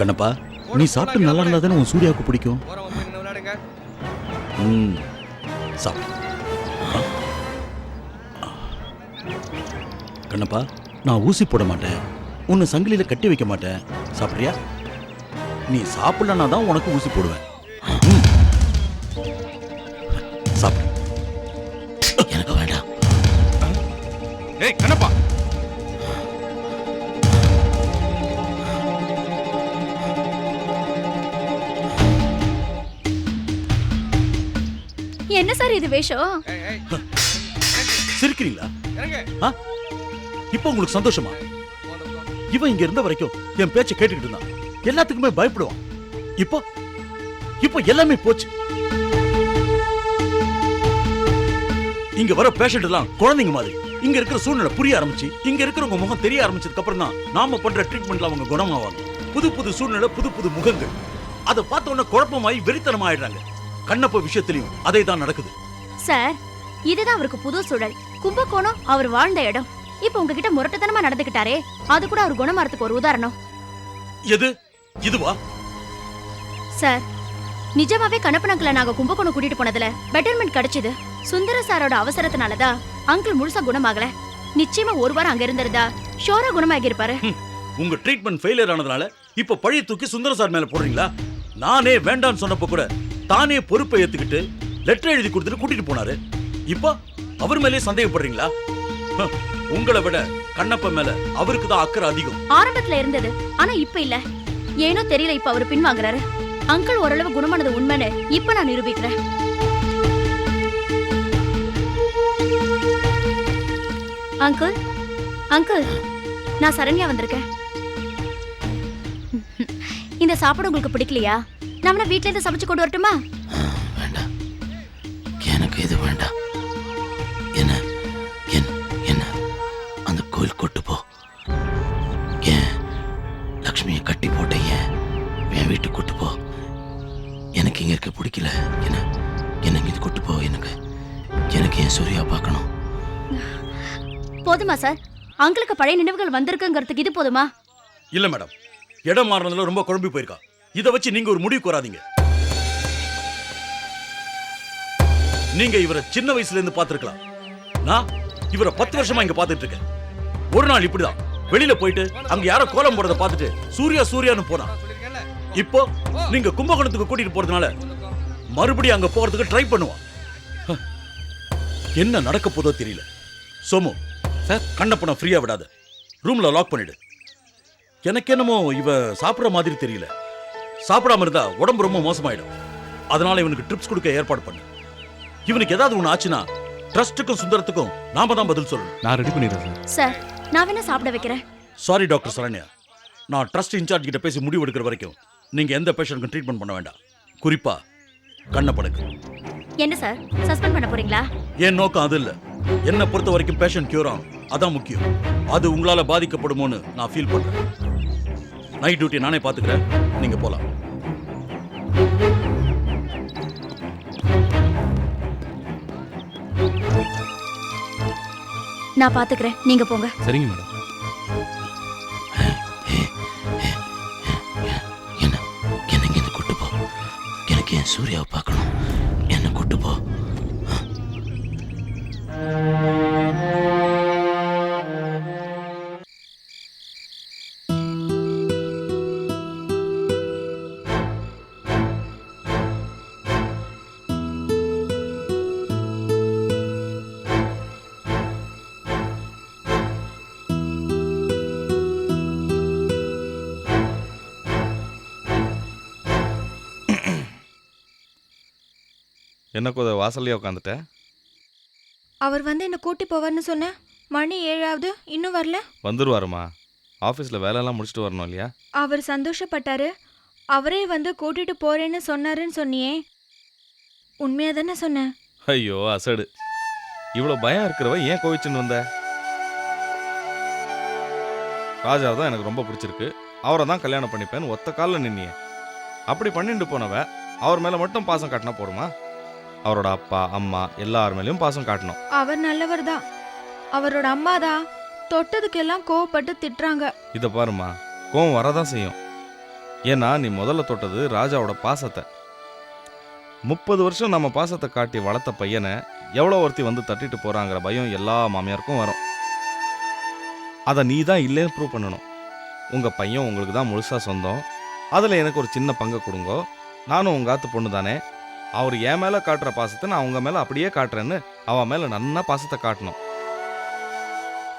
கண்ணப்பா நீ சாப்பிட்டு நல்லா இருந்தா தானே உன் சூர்யாவுக்கு பிடிக்கும்? ம் சாப்பிடு கண்ணப்பா நான் ஊசி போட மாட்டேன். உன்னை சங்கிலியில கட்டி வைக்க மாட்டேன். சாப்பிட்றியா? நீ சாப்பிடலன்னா தான் உனக்கு ஊசி போடுவேன். சாப்பிடு எனக்கு வேண்டாம். ஏய் கண்ணப்பா. என்ன சார் இது வேஷம்? சிரிக்கிறீங்களா? ஆ? இப்போ உங்களுக்கு சந்தோஷமா? இவன் இங்க இருந்த வரைக்கும் என் பேச்சை கேட்டுக்கிட்டு இருந்தான். எல்லாத்துக்குமே பயப்படுவான். இப்போ இப்போ எல்லாமே போச்சு. இங்க வர பேஷண்ட் எல்லாம் குழந்தைங்க மாதிரி. இங்க இருக்கிற சூழ்நிலை புரிய ஆரம்பிச்சு இங்க இருக்கிறவங்க முகம் தெரிய ஆரம்பிச்சதுக்கு அப்புறம் தான் நாம பண்ற ட்ரீட்மெண்ட்ல அவங்க குணமாவாங்க. புது புது சூழ்நிலை புது புது முகங்கள். அதை பார்த்த உடனே குழப்பமாயி வெறித்தனம் ஆயிடுறாங்க கண்ணப்ப விஷயத்திலையும் அதே தான் நடக்குது. சார் இதுதான் அவருக்கு புது சூழல். கும்பகோணம் அவர் வாழ்ந்த இடம். இப்ப உங்ககிட்ட முரட்டுத்தனமா நடந்துக்கிட்டாரே அது கூட அவர் குணமாறதுக்கு ஒரு உதாரணம். எது? இதுவா? சார் நிஜமாவே கணப்பனங்களை நாங்க கும்பகோணம் கூட்டிட்டு போனதுல பெட்டர்மெண்ட் கிடைச்சது. சுந்தர சாரோட அவசரத்தினாலதான் அங்கிள் முழுசா குணமாகல. நிச்சயமா ஒரு வாரம் அங்க இருந்திருந்தா ஷோரா குணமாகி இருப்பாரு உங்க ட்ரீட்மெண்ட் ஃபெயிலியர் ஆனதுனால இப்ப பழைய தூக்கி சுந்தர சார் மேல போடுறீங்களா? நானே வேண்டாம்னு சொன்னப்ப கூட தானே பொறுப்பை ஏத்துக்கிட்டு லெட்டர் எழுதி கொடுத்துட்டு கூட்டிட்டு போனாரு. இப்போ அவர் மேலே சந்தேகப்படுறீங்களா? உங்களை விட கண்ணப்ப மேல அவருக்கு தான் அக்கறை அதிகம். ஆரம்பத்துல இருந்தது ஆனா இப்ப இல்ல. ஏனோ தெரியல இப்ப அவர் பின்வாங்குறாரு. அங்கிள் ஓரளவு குணமானது உண்மைன்னு இப்ப நான் நிரூபிக்கிறேன். அங்கிள் அங்கிள் நான் சரண்யா வந்திருக்கேன். இந்த சாப்பாடு உங்களுக்கு பிடிக்கலையா? நான் வீட்ல இருந்து சமைச்சு கொண்டு வரட்டுமா? வேண்டாம். எனக்கு இது வேண்டாம். என்ன? என் என்ன? அந்த கோயில் கொட்டு போ. ஏன்? லக்ஷ்மியை கட்டி போட்ட ஏன்? என் வீட்டுக்கு கூட்டு போ. எனக்கு இங்க இருக்க பிடிக்கல. என்ன? என்ன இது கூட்டு போ எனக்கு. எனக்கு என் சூர்யா பார்க்கணும்? போதுமா சார்? அங்கிளுக்கு பழைய நினைவுகள் வந்திருக்குங்கிறதுக்கு இது போதுமா? இல்ல மேடம். இடம் மாறினதுல ரொம்ப குழம்பி போயிருக்கா. இதை வச்சு நீங்க ஒரு முடிவு வராதீங்க. நீங்க இவரை சின்ன வயசுல இருந்து பார்த்திருக்கலாம். நான் இவரை பத்து வருஷமா இங்க பார்த்துட்டு இருக்கேன். ஒரு நாள் இப்படிதான். வெளியில போயிட்டு அங்க யாரோ கோலம் போடுறத பார்த்துட்டு சூர்யா சூர்யான்னு போனான் இப்போ நீங்க கும்பகோணத்துக்கு கூட்டிட்டு போறதுனால மறுபடியும் அங்க போறதுக்கு ட்ரை பண்ணுவான். ஹ. என்ன நடக்க போதோ தெரியல. சோமு சார் கண்ணப்பனை ஃப்ரீயா விடாத. ரூம்ல லாக் பண்ணிடு. எனக்கு என்னமோ இவ சாப்பிடுற மாதிரி தெரியல. சாப்பிடாம இருந்தா உடம்பு ரொம்ப மோசமாயிடும். அதனால இவனுக்கு ட்ரிப்ஸ் கொடுக்க ஏற்பாடு பண்ணு. இவனுக்கு ஏதாவது ஒண்ணு ஆச்சுன்னா ட்ரஸ்ட்டுக்கும் சுந்தரத்துக்கும் நாம தான் பதில் சொல்லணும். நான் ரெடி பண்ணிடுறேன் சார் நான் வேணா சாப்பிட வைக்கிறேன். Sorry doctor Saranya. நான் ட்ரஸ்ட் இன்சார்ஜ் கிட்ட பேசி முடிவு எடுக்கிற வரைக்கும் நீங்க எந்த பேஷண்ட்க்கும் ட்ரீட்மெண்ட் பண்ண வேண்டாம். குறிப்பா கண்ணப்பனுக்கு என்ன சார் சஸ்பெண்ட் பண்ண போறீங்களா? என் நோக்கம் அது இல்ல. என்னை பொறுத்த வரைக்கும் பேஷண்ட் கியூர் ஆகும். அதான் முக்கியம். அது உங்களால பாதிக்கப்படுமோன்னு நான் ஃபீல் பண்றேன். நைட் டியூட்டி நானே பாத்துக்கிறேன் நீங்க போலாம். நான் பாத்துக்கிறேன் நீங்க போங்க. சரிங்க மேடம். என்ன? என்ன இங்க கூட்டு போ. எனக்கு என் சூர்யாவை பார்க்கணும்? என்ன கூட்டு போ. என்ன கோத வாசல்லையே உட்காந்துட்ட அவர் வந்து என்னை கூட்டி போவார்னு சொன்னேன். மணி ஏழாவது இன்னும் வரல. வந்துருவாருமா. ஆஃபீஸில் வேலையெல்லாம் முடிச்சுட்டு வரணும் இல்லையா? அவர் சந்தோஷப்பட்டாரு. அவரே வந்து கூட்டிட்டு போறேன்னு சொன்னாருன்னு சொன்னியே. உண்மையா தானே சொன்னேன். ஐயோ அசடு. இவ்வளோ பயம் இருக்கிறவ ஏன் கோவிச்சுன்னு வந்த? ராஜா தான் எனக்கு ரொம்ப பிடிச்சிருக்கு. அவரை தான் கல்யாணம் பண்ணிப்பேன்னு ஒத்த காலில் நின்னியே. அப்படி பண்ணிட்டு போனவ அவர் மேலே மட்டும் பாசம் காட்டினா போடுமா அவரோட அப்பா அம்மா எல்லார் மேலேயும் பாசம் காட்டணும். அவர் நல்லவர் தான் அவரோட அம்மா தான் தொட்டதுக்கெல்லாம் கோவப்பட்டு திட்டுறாங்க. இதை பாருமா கோவம் வரதான் செய்யும். ஏன்னா நீ முதல்ல தொட்டது ராஜாவோட பாசத்தை. முப்பது வருஷம் நம்ம பாசத்தை காட்டி வளர்த்த பையனை எவ்வளோ ஒருத்தி வந்து தட்டிட்டு போறாங்கிற பயம் எல்லா மாமியாருக்கும் வரும். அதை நீ தான் இல்லைன்னு ப்ரூவ் பண்ணணும். உங்க பையன் உங்களுக்கு தான் முழுசா சொந்தம். அதில் எனக்கு ஒரு சின்ன பங்கை கொடுங்கோ. நானும் உங்க ஆத்து பொண்ணு தானே அவர் என் மேலே காட்டுற பாசத்தை நான் அவங்க மேலே அப்படியே காட்டுறேன்னு அவன் மேலே நன்னா பாசத்தை காட்டணும்.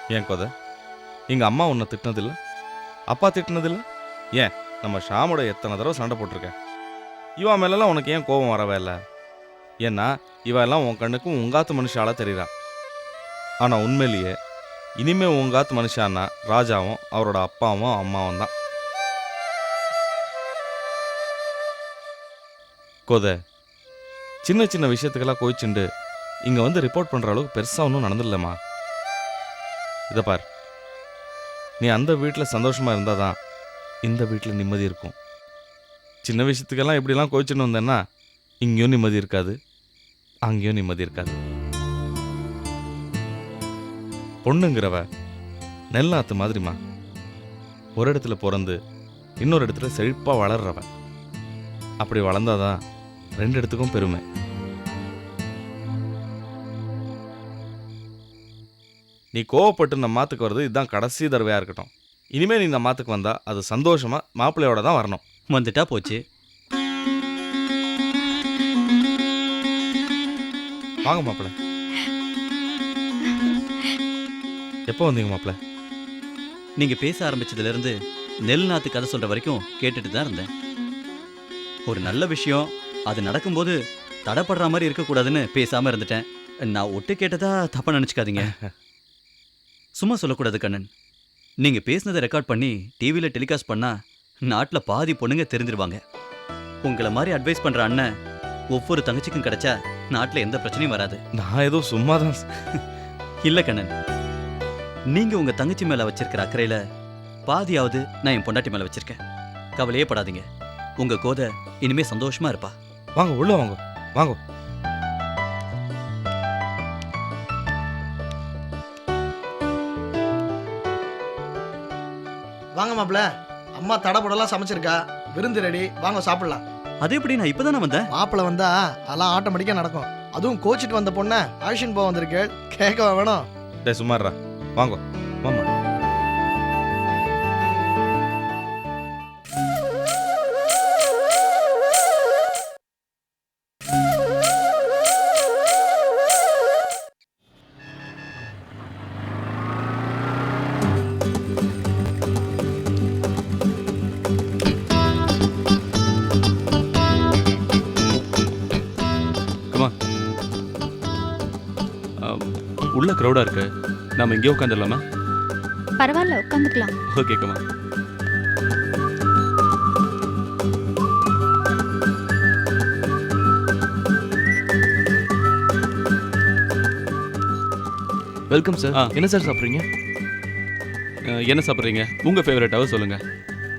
ஏன் கொத? எங்கள் அம்மா உன்னை திட்டினதில்ல? அப்பா திட்டினதில்ல? ஏன்? நம்ம ஷாமோட எத்தனை தடவை சண்டை போட்டிருக்கேன் இவன் மேலெல்லாம் உனக்கு ஏன் கோபம் வரவே இல்லை? ஏன்னா இவெல்லாம் உன் கண்ணுக்கும் உங்காத்து மனுஷால தெரியுறா ஆனால் உண்மையிலேயே இனிமே உங்காத்து மனுஷான்னா ராஜாவும் அவரோட அப்பாவும் அம்மாவும் தான். கொதை சின்ன சின்ன விஷயத்துக்கெல்லாம் கோயிச்சுண்டு இங்கே வந்து ரிப்போர்ட் பண்ணுற அளவுக்கு பெருசாக ஒன்றும் நடந்துடலம்மா. இதை பார். நீ அந்த வீட்டில் சந்தோஷமாக இருந்தால் தான் இந்த வீட்டில் நிம்மதி இருக்கும். சின்ன விஷயத்துக்கெல்லாம் இப்படிலாம் கோயிச்சுன்னு வந்தேன்னா இங்கேயும் நிம்மதி இருக்காது அங்கேயும் நிம்மதி இருக்காது. பொண்ணுங்கிறவ நெல்லாத்து மாதிரிம்மா. ஒரு இடத்துல பிறந்து இன்னொரு இடத்துல செழிப்பாக வளர்றவ. அப்படி வளர்ந்தாதான் ரெண்டு இடத்துக்கும் பெருமை. நீ கோவப்பட்டு இந்த மாத்துக்கு வர்றது இதுதான் கடைசி தடவையாக இருக்கட்டும். இனிமே நீ இந்த மாத்துக்கு வந்தா அது சந்தோஷமா மாப்பிள்ளையோட தான் வரணும். வந்துட்டா போச்சு. வாங்க மாப்பிள்ளை. எப்போ வந்தீங்க மாப்பிள்ளை? நீங்க பேச ஆரம்பிச்சதுல இருந்து நெல் நாத்து கதை சொல்ற வரைக்கும் கேட்டுட்டு தான் இருந்தேன். ஒரு நல்ல விஷயம் அது நடக்கும்போது தடைப்படுற மாதிரி இருக்கக்கூடாதுன்னு பேசாம இருந்துட்டேன். நான் ஒட்டு கேட்டதா தப்பா நினைச்சுக்காதீங்க. சும்மா சொல்லக்கூடாது கண்ணன். நீங்க பேசுனதை ரெக்கார்ட் பண்ணி டிவியில டெலிகாஸ்ட் பண்ணா நாட்டுல பாதி பொண்ணுங்க தெரிஞ்சிருவாங்க. உங்களை மாதிரி அட்வைஸ் பண்ற அண்ணன் ஒவ்வொரு தங்கச்சிக்கும் கிடைச்சா நாட்டுல எந்த பிரச்சனையும் வராது. நான் ஏதோ சும்மா தான் இல்ல கண்ணன். நீங்க உங்க தங்கச்சி மேல வச்சிருக்கிற அக்கறையில பாதியாவது நான் என் பொண்டாட்டி மேல வச்சிருக்கேன். கவலையே படாதீங்க. உங்க கோதை இனிமே சந்தோஷமா இருப்பா. வாங்க உள்ள வாங்க வாங்க. வாங்க மாப்ள அம்மா தடபுடலாம் சமைச்சிருக்கா. விருந்து ரெடி. வாங்க சாப்பிடலாம். அது எப்படி நான் இப்பதானே வந்தேன் மாப்பிள வந்தா அதெல்லாம் ஆட்டோமேட்டிக்கா நடக்கும். அதுவும் கோச்சிட்டு வந்த பொண்ண அழிச்சின் போக வந்திருக்கு கேட்கவா வேணும்? டே சும்மாறா வாங்க மாமா உள்ள க்ரௌடா இருக்கு. நாம இங்கே உட்காந்துடலாமா பரவாயில்ல உட்காந்துக்கலாம் ஓகே கமா வெல்கம் சார் ஆ. என்ன சார் சாப்பிட்றீங்க? அஹ், என்ன சாப்பிட்றீங்க? உங்க ஃபேவரட்டாவது சொல்லுங்க.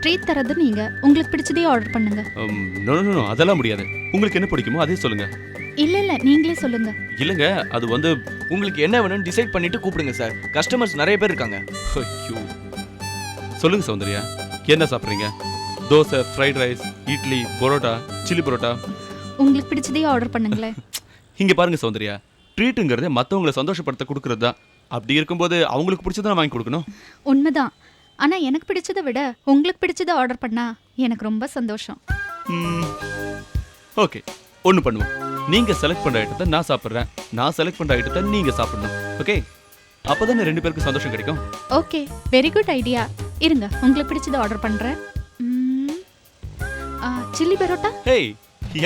ட்ரீட் தரது நீங்க. உங்களுக்கு பிடிச்சதே ஆர்டர் பண்ணுங்க. நோ நோ நோ அதெல்லாம் முடியாது. உங்களுக்கு என்ன பிடிக்குமோ அதே சொல்லுங்க. இல்ல இல்ல நீங்களே சொல்லுங்க. இல்லைங்க அது வந்து உங்களுக்கு என்ன வேணும்னு டிசைட் பண்ணிட்டு கூப்பிடுங்க சார் கஸ்டமர்ஸ் நிறைய பேர் இருக்காங்க. ஐயோ. சொல்லுங்க சௌந்தர்யா. என்ன சாப்பிட்றீங்க? Dosa fried rice idli parotta chilli parotta? உங்களுக்கு பிடிச்சதே ஆர்டர் பண்ணுங்களேன். இங்க பாருங்க சௌந்தர்யா. ட்ரீட்டுங்கிறதே மற்றவங்களை சந்தோஷப்படுத்த கொடுக்கறது தான். அப்படி இருக்கும்போது அவங்களுக்கு பிடிச்சதை வாங்கி கொடுக்கணும். உண்மைதான். ஆனா எனக்கு பிடிச்சதை விட உங்களுக்கு பிடிச்சதை ஆர்டர் பண்ணா எனக்கு ரொம்ப சந்தோஷம். ஓகே ஒன்று பண்ணுவோம். நீங்க செலக்ட் பண்ற ஐட்டத்தை நான் சாப்பிட்றேன். நான் செலக்ட் பண்ற ஐட்டத்தை நீங்க சாப்பிடணும். ஓகே அப்பதானே ரெண்டு பேருக்கும் சந்தோஷம் கிடைக்கும். ஓகே வெரி குட் ஐடியா இருங்க. உங்களுக்கு பிடிச்சதை ஆர்டர் பண்றேன். சில்லி பரோட்டா? ஹேய்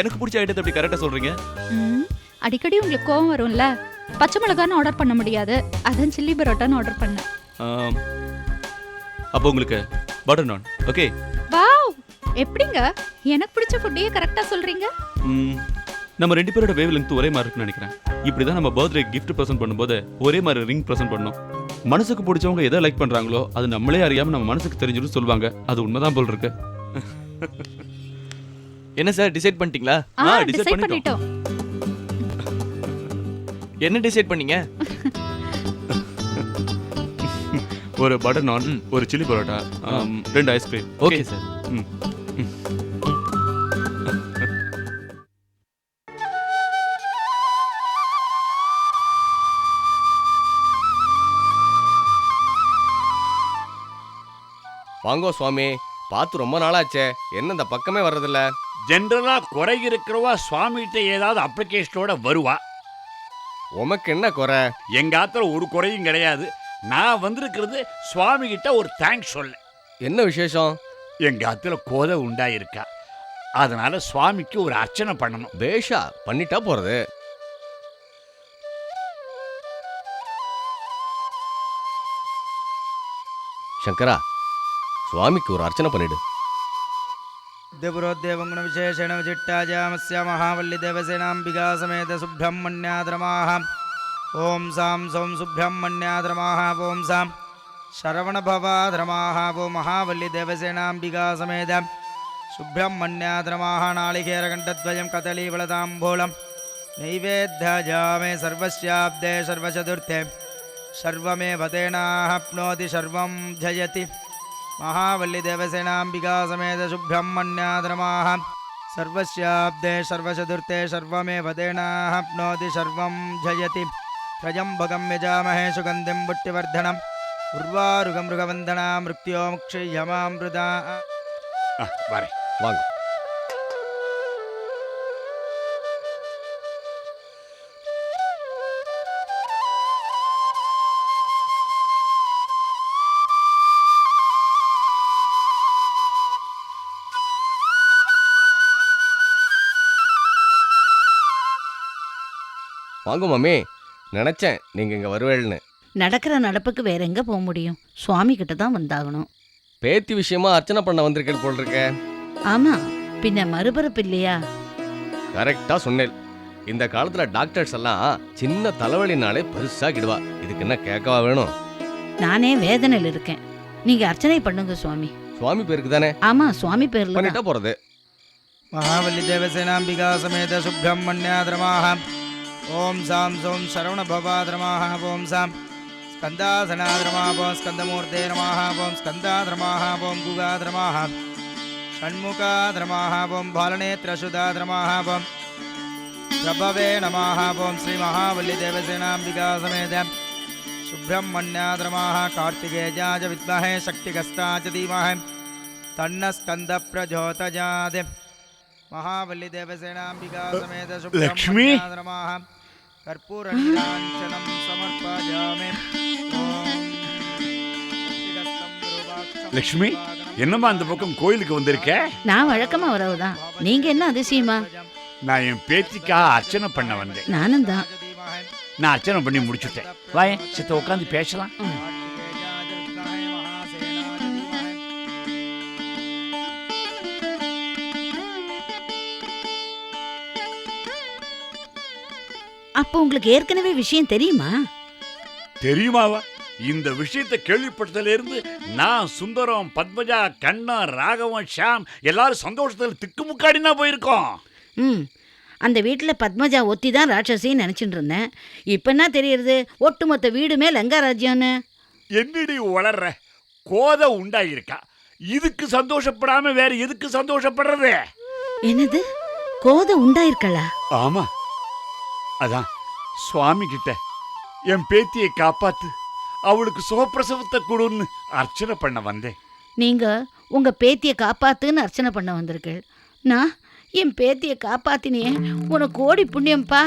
எனக்கு பிடிச்ச ஐட்டத்தை எப்படி கரெக்டாக சொல்றீங்க? ம், அடிக்கடி உங்களுக்கு கோவம் வரும்ல? பச்சை மிளகான்னு ஆர்டர் பண்ண முடியாது. அதான் சில்லி பரோட்டான்னு ஆர்டர் பண்ணேன். அப்போ உங்களுக்கு பட்டர் நான் ஓகே வாவ் எப்படிங்க? எனக்கு பிடிச்ச ஃபுட்டையே கரெக்டா சொல்றீங்க? ம், நம்ம ரெண்டு பேரோட வேவ் லெங்த் ஒரே மாதிரி இருக்குன்னு நினைக்கிறேன். இப்படி தான் நம்ம பர்த்டே கிஃப்ட் ப்ரெசென்ட் பண்ணும்போது ஒரே மாதிரி ரிங் ப்ரெசென்ட் பண்ணணும் மனசுக்கு பிடிச்சவங்க எதை லைக் பண்றாங்களோ அது நம்மளே அறியாம நம்ம மனசுக்கு தெரிஞ்சிடும் சொல்லுவாங்க. அது உண்மைதான் போல் இருக்கு. என்ன சார் டிசைட் பண்ணிட்டீங்களா? ஆ டிசைட் பண்ணிட்டோம். என்ன டிசைட் பண்ணீங்க? ஒரு பட்டர் நான் ஒரு சில்லி பரோட்டா ரெண்டு ஐஸ்கிரீம் ஓகே சார் ம். வாங்கோ சுவாமி பார்த்து ரொம்ப நாளாச்சே என்ன இந்த பக்கமே வர்றதில்ல? ஜென்ரலா குறை இருக்கிறவா சுவாமிகிட்ட ஏதாவது அப்ளிகேஷனோட வருவா. உமக்கு என்ன குறை? எங்க ஆத்துல ஒரு குறையும் கிடையாது. நான் வந்திருக்கிறது சுவாமி கிட்ட ஒரு தேங்க்ஸ் சொல்ல. என்ன விசேஷம்? எங்க ஆத்துல கோதை உண்டாயிருக்கா. அதனால சுவாமிக்கு ஒரு அர்ச்சனை பண்ணணும். பேஷா பண்ணிட்டா போறது. சங்கரா சுவாமிக்கு ஒரு அர்ச்சனை பண்ணிடு दिपुरोद्देवगुण विशेषण विचिट्टाजामस्या ओम सां सौं सुब्रह्मण्याद्रमाः ओम वो महावल्ली देवसेनाबिका समेत सुब्रह्मण्याद्रमाः नालिकेरघण्टद्वयं कदलीबलताम्बूलं नैवेद्यजामे सर्वस्याब्दे सर्वचतुर्थे, सर्वमेव तेनाप्नोति सर्वं महावल्लिदेवसेनाम्बिका समेत सुब्रह्मण्याद्रमाः सर्वस्याब्दे सर्वचतुर्थे सर्वमेव तेनाप्नोति सर्वं जयति। त्रयम्बकं यजामहे सुगन्धिं बुट्टिवर्धन उर्वारुकमृगवन्दना मृत्यो வாங்க மாமி. நினச்சேன் நீங்கள் இங்கே வருவேள்னு. நடக்கிற நடப்புக்கு வேற எங்கே போக முடியும்? சுவாமி கிட்ட தான் வந்தாகணும். பேத்தி விஷயமா அர்ச்சனை பண்ண வந்திருக்கேன் போல் இருக்க ஆமா பின்ன மறுபரப்பு இல்லையா? கரெக்டாக சொன்னேன் இந்த காலத்தில் டாக்டர்ஸ் எல்லாம் சின்ன தலைவலினாலே பெருசாகிடுவா இதுக்கு என்ன கேட்கவா வேணும்? நானே வேதனையில் இருக்கேன். நீங்க அர்ச்சனை பண்ணுங்க சுவாமி. சுவாமி பேருக்கு தானே? ஆமா சுவாமி பேர்ல பண்ணிட்டா போகிறது மகாவலி தேவசேனாம்பிகா சமேத சுப்பிரமணியா திரமாக ॐ सां सौं शरवणभवाद्रमाः ॐ सां स्कन्दासनाद्रमाः ॐ स्कन्दमूर्ते नमः ॐ स्कन्दाद्रमाः ॐ गुगाद्रमाः, षण्मुखाद्रमाः ॐ बालनेत्रशुदाद्रमाः ॐ प्रभवे नमः ॐ श्रीमहावल्लिदेवसेनाम्बिका समेत सुब्रह्मण्याद्रमाः कार्तिकेयाज विद्महे शक्तिगस्ताच धीमहि तन्नस्कन्दप्रचोदयात् மகாவல்லி தேவசேனாம்பிகா சமேத லக்ஷ்மி? கற்பூர நீராஞ்சனம் சமர்ப்பாஜாமி லக்ஷ்மி என்னம்மா அந்த பக்கம் கோயிலுக்கு வந்திருக்க? நான் வழக்கமா வரவுதான் நீங்க என்ன அதிசயமா? நான் என் பேத்திக்காக அர்ச்சனை பண்ண வந்தேன். நானும் தான் நான் அர்ச்சனை பண்ணி முடிச்சுட்டேன். வாய் சித்த உட்காந்து பேசலாம். அப்போ உங்களுக்கு ஏற்கனவே விஷயம் தெரியுமா? தெரியுமாவா? இந்த விஷயத்தை கேள்விப்பட்டதுல இருந்து நான் சுந்தரம் பத்மஜா கண்ணன் ராகவன் ஷாம் எல்லாரும் சந்தோஷத்துல திக்குமுக்காடினா போயிருக்கோம். ம். அந்த வீட்டில் பத்மஜா ஒத்தி தான் ராட்சசின்னு நினச்சிட்டு இருந்தேன். இப்போ என்ன தெரியறது? ஒட்டுமொத்த வீடுமே லங்கா ராஜ்யம்னு. என்னடி வளர்ற கோதை உண்டாயிருக்கா. இதுக்கு சந்தோஷப்படாம வேற எதுக்கு சந்தோஷப்படுறது? என்னது? கோதை உண்டாயிருக்கலா? ஆமா. அதான் சுவாமி கிட்ட என் பேத்தியை காப்பாத்து அவளுக்கு சுகப்பிரசவத்தை கொடுன்னு அர்ச்சனை பண்ண வந்தேன். நீங்க உங்க பேத்தியை காப்பாத்துன்னு அர்ச்சனை பண்ண வந்திருக்கீள் நான் என் பேத்தியை காப்பாத்தினியே உனக்கு கோடி புண்ணியம்பா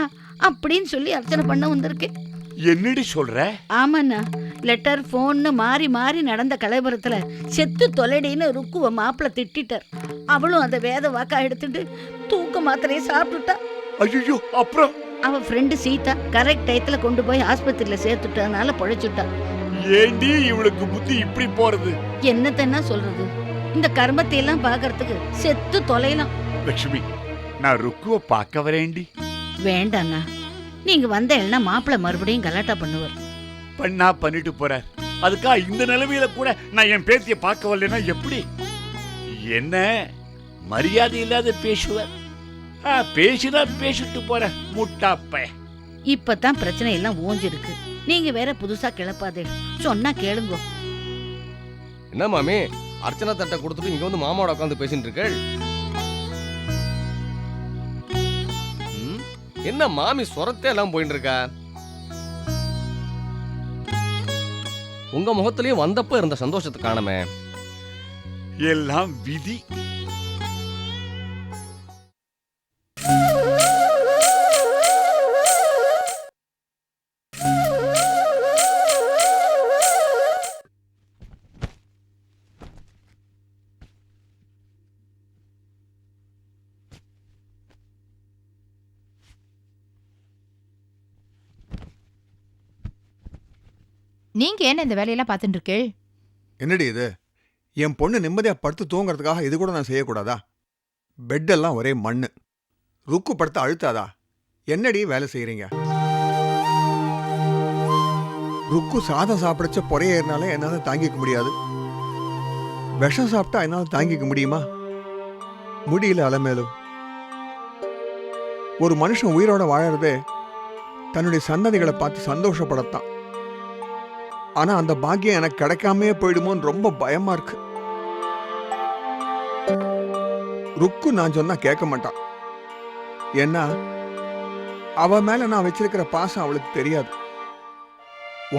அப்படின்னு சொல்லி அர்ச்சனை பண்ண வந்திருக்கேன். என்னடி சொல்ற? ஆமாண்ணா லெட்டர் ஃபோன்னு மாறி மாறி நடந்த கலைபுரத்தில் செத்து தொலைடின்னு ருக்குவ மாப்பிள்ள திட்டிட்டார். அவளும் அந்த வேத வாக்கா எடுத்துட்டு தூக்க மாத்திரையை சாப்பிட்டுட்டா. ஐயோ அப்புறம்? அவ ஃப்ரெண்டு சீதா கரெக்ட் டயத்தில் கொண்டு போய் ஆஸ்பத்திரியில் சேர்த்துட்டதுனால பொழைச்சுட்டா. ஏண்டி இவளுக்கு புத்தி இப்படி போறது? என்னத்தன்னா சொல்றது? இந்த கர்மத்தை எல்லாம் பார்க்கறதுக்கு செத்து தொலைலாம். லட்சுமி நான் ருக்குவ பார்க்க வரேண்டி. வேண்டாண்ணா. நீங்க வந்தேன்னா மாப்பிள்ளை மறுபடியும் கலாட்டா பண்ணுவார். பண்ணா பண்ணிட்டு போறார். அதுக்கா இந்த நிலைமையில கூட நான் என் பேத்திய பார்க்க வரலைன்னா எப்படி? என்ன? மரியாதை இல்லாத பேசுவார். பேசினா பேசிட்டு போற முட்டாப்ப. இப்பதான் பிரச்சனை எல்லாம் ஓஞ்சிருக்கு. நீங்க வேற புதுசா கிளப்பாதே. சொன்னா கேளுங்க. என்ன மாமி? அர்ச்சனை தட்டை கொடுத்துட்டு இங்க வந்து மாமாவோட உட்காந்து பேசிட்டு இருக்கள் என்ன மாமி சொரத்தே எல்லாம் போயிட்டு இருக்கா? உங்க முகத்திலயும் வந்தப்ப இருந்த சந்தோஷத்தை காணமே. எல்லாம் விதி. நீங்க என்ன இந்த வேலையெல்லாம் பார்த்துட்டு என்னடி இது? என் பொண்ணு நிம்மதியாக படுத்து தூங்குறதுக்காக இது கூட நான் செய்யக்கூடாதா? பெட்டெல்லாம் ஒரே மண்ணு. ருக்கு படுத்து அழுத்தாதா? என்னடி வேலை செய்கிறீங்க ருக்கு சாதம் சாப்பிடச்ச பொறையேறினாலே என்னால் தாங்கிக்க முடியாது. விஷம் சாப்பிட்டா என்னால் தாங்கிக்க முடியுமா? முடியல அலமேலும் ஒரு மனுஷன் உயிரோட வாழறதே தன்னுடைய சந்ததிகளை பார்த்து சந்தோஷப்படத்தான். ஆனா அந்த பாக்கியம் எனக்கு கிடைக்காமே போயிடுமோன்னு ரொம்ப பயமா இருக்கு. ருக்கு நான் சொன்னா கேட்க மாட்டான் ஏன்னா அவ மேல நான் வச்சிருக்கிற பாசம் அவளுக்கு தெரியாது.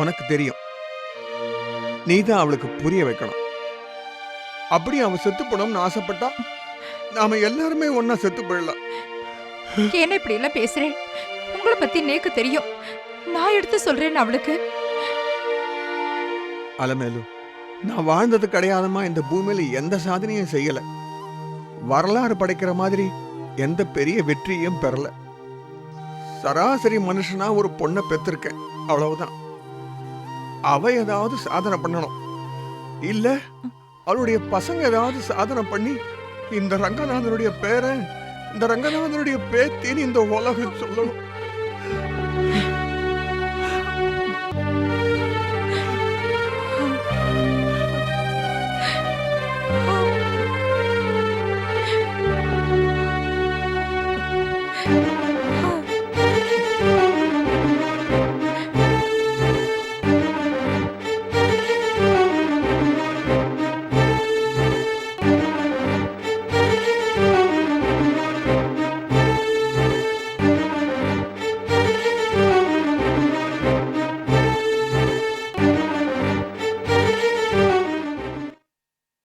உனக்கு தெரியும். நீ தான் அவளுக்கு புரிய வைக்கணும். அப்படி அவ செத்து போனோம்னு ஆசைப்பட்டா நாம எல்லாருமே ஒன்னா செத்து போயிடலாம். என்ன இப்படி எல்லாம் பேசுறேன்? உங்களை பத்தி நேக்கு தெரியும். நான் எடுத்து சொல்றேன் அவளுக்கு. அலமேலு நான் வாழ்ந்தது கிடையாதமா இந்த பூமியில எந்த சாதனையும் செய்யல. வரலாறு படைக்கிற மாதிரி எந்த பெரிய வெற்றியும் பெறல. சராசரி மனுஷனா ஒரு பொண்ணை பெற்றிருக்கேன் அவ்வளவுதான். அவ ஏதாவது சாதனை பண்ணணும். இல்ல அவளுடைய பசங்க ஏதாவது சாதனை பண்ணி இந்த ரங்கநாதனுடைய பேரை இந்த ரங்கநாதனுடைய பேத்தின்னு இந்த உலகம் சொல்லணும்.